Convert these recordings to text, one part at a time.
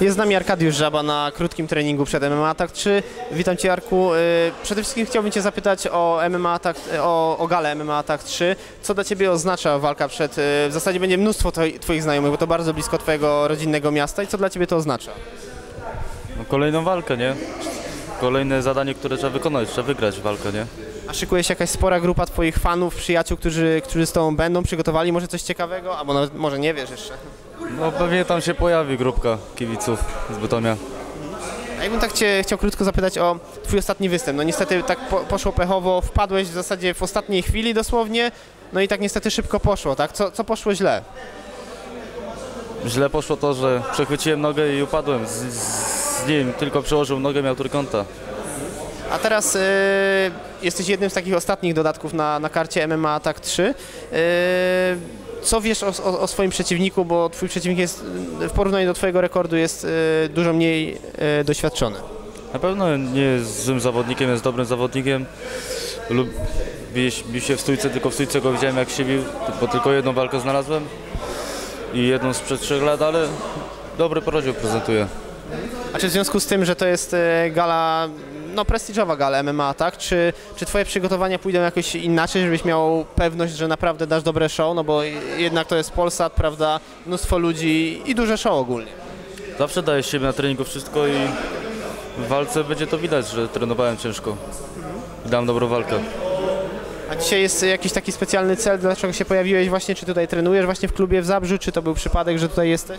Jest z nami Arkadiusz Żaba na krótkim treningu przed MMA Attack 3. Witam Cię Arku. Y, Przede wszystkim chciałbym Cię zapytać o MMA Attack, o, o galę MMA Attack 3. Co dla Ciebie oznacza walka przed... y, W zasadzie będzie mnóstwo twoi- Twoich znajomych, bo to bardzo blisko Twojego rodzinnego miasta. I co dla Ciebie to oznacza? No, kolejną walkę, nie? Kolejne zadanie, które trzeba wykonać, trzeba wygrać walkę, nie? A szykuje się jakaś spora grupa Twoich fanów, przyjaciół, którzy, którzy z Tobą będą, przygotowali może coś ciekawego? Albo nawet może nie wiesz jeszcze. No pewnie tam się pojawi grupka kibiców z Bytomia. A jakbym tak Cię chciał krótko zapytać o Twój ostatni występ. No niestety tak po, poszło pechowo, wpadłeś w zasadzie w ostatniej chwili dosłownie, no i tak niestety szybko poszło, tak? Co, co poszło źle? Źle poszło to, że przechwyciłem nogę i upadłem z, z, nim, tylko przełożył nogę, miał trójkąta. A teraz y, jesteś jednym z takich ostatnich dodatków na, na karcie MMA Attack 3. Y, co wiesz o, o, o swoim przeciwniku, bo Twój przeciwnik jest w porównaniu do Twojego rekordu jest y, dużo mniej y, doświadczony. Na pewno nie jest złym zawodnikiem, jest dobrym zawodnikiem. Lub bił, się w stójce, tylko w stójce go widziałem jak się bił, bo tylko jedną walkę znalazłem i jedną sprzed trzech lat, ale dobry podział prezentuje. A czy w związku z tym, że to jest y, gala, no prestiżowa gala MMA, tak? Czy, czy Twoje przygotowania pójdą jakoś inaczej, żebyś miał pewność, że naprawdę dasz dobre show? No bo jednak to jest Polsat, prawda? Mnóstwo ludzi i duże show ogólnie. Zawsze daję z siebie na treningu wszystko i w walce będzie to widać, że trenowałem ciężko. Dam dobrą walkę. A dzisiaj jest jakiś taki specjalny cel, dlaczego się pojawiłeś właśnie? Czy tutaj trenujesz właśnie w klubie w Zabrzu? Czy to był przypadek, że tutaj jesteś?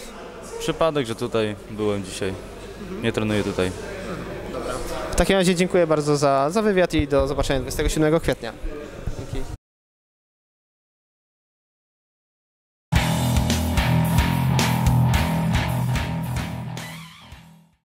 Przypadek, że tutaj byłem dzisiaj. Nie trenuję tutaj. W takim razie dziękuję bardzo za, za wywiad i do zobaczenia 27 kwietnia.